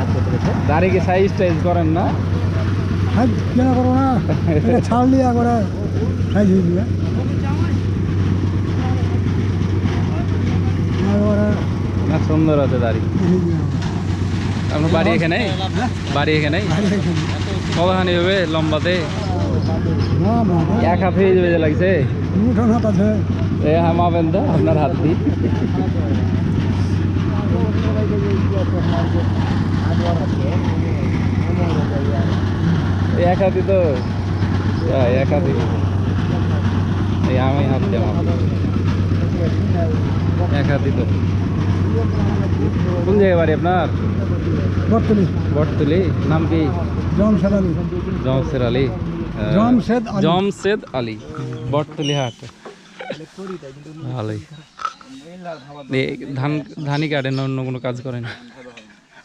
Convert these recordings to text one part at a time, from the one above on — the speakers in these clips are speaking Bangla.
কাজ করতে গেছে দাড়ি কি সাইজ টাইজ করেন না? হ্যাঁ কেন করব না? এটা ছাড় দিয়ে করে সাইজ হয়ে না সুন্দর আছে দাড়ি। আপনার বাড়ি এখানে? বাড়ি এখানে? কতখানি হবে লম্বাতে? এক হাত হয়ে যাবে লাগছে? তো আপনার হাত দিয়ে। এক হাতি তো? হ্যাঁ, এক হাতি এই আমি হাত দিয়ে মাপ এক হাতি তো। কোন জায়গায় বাড়ি আপনার? বর্তলি বটতলি? নাম কি? জমশেদ আলী। জমশেদ আলী। জমশেদ আলী। জমশেদ আলী। বটতলি হাট। ভালোই। ধান ধানই কাটেন অন্য কোনো কাজ করেন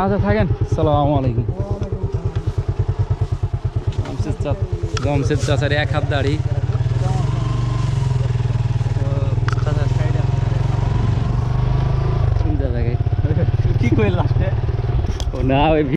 আচ্ছা থাকেন? সালাম আলাইকুম। জমশেদ চা জমশেদ চাচার এক হাত দাড়ি। কি ও না ওই